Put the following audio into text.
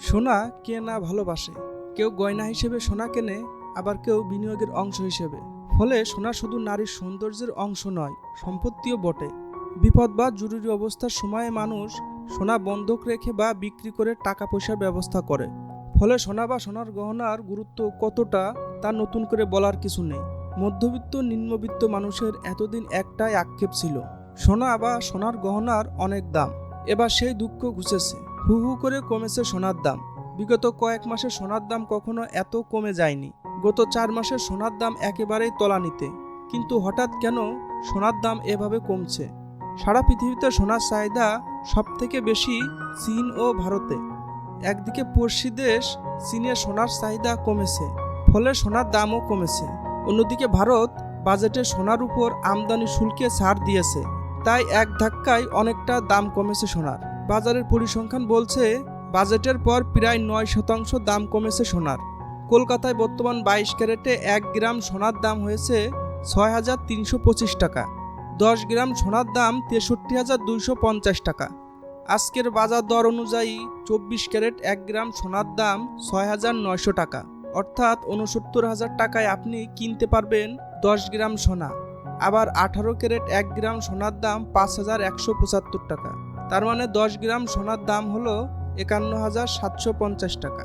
সোনা কে না ভালোবাসে? কেউ গয়না হিসেবে সোনা কেনে, আবার কেউ বিনিয়োগের অংশ হিসেবে। ফলে সোনা শুধু নারীর সৌন্দর্যের অংশ নয়, সম্পত্তিও বটে। বিপদ বা জরুরি অবস্থার সময়ে মানুষ সোনা বন্ধক রেখে বা বিক্রি করে টাকা পয়সার ব্যবস্থা করে। ফলে সোনা বা সোনার গহনার গুরুত্ব কতটা, তা নতুন করে বলার কিছু নেই। মধ্যবিত্ত, নিম্নবিত্ত মানুষের এতদিন একটাই আক্ষেপ ছিল, সোনা বা সোনার গহনার অনেক দাম। এবার সেই দুঃখ ঘুচেছে। হু হু করে কমেছে সোনার দাম। বিগত কয়েক মাসে সোনার দাম কখনো এত কমে যায়নি। গত চার মাসে সোনার দাম একেবারেই তলানিতে। কিন্তু হঠাৎ কেন সোনার দাম এভাবে কমছে? সারা পৃথিবীতে সোনার চাহিদা সব থেকে বেশি চীন ও ভারতে। একদিকে পড়শি দেশ চীনের সোনার চাহিদা কমেছে, ফলে সোনার দামও কমেছে। অন্যদিকে ভারত বাজেটে সোনার উপর আমদানি শুল্কে ছাড় দিয়েছে। তাই এক ধাক্কায় অনেকটা দাম কমেছে সোনার। বাজারের পরিসংখ্যান বলছে, বাজেটের পর প্রায় নয় শতাংশ দাম কমেছে সোনার। কলকাতায় বর্তমান বাইশ ক্যারেটে এক গ্রাম সোনার দাম হয়েছে ছয় হাজার তিনশো পঁচিশ টাকা। দশ গ্রাম সোনার দাম তেষট্টি হাজার দুইশো পঞ্চাশ টাকা। আজকের বাজার দর অনুযায়ী চব্বিশ ক্যারেট এক গ্রাম সোনার দাম ছয় হাজার নয়শো টাকা। অর্থাৎ উনসত্তর হাজার টাকায় আপনি কিনতে পারবেন দশ গ্রাম সোনা। আবার আঠারো ক্যারেট এক গ্রাম সোনার দাম পাঁচ হাজার একশো পঁচাত্তর টাকা। তার মানে দশ গ্রাম সোনার দাম হলো একান্ন হাজার সাতশো পঞ্চাশ টাকা।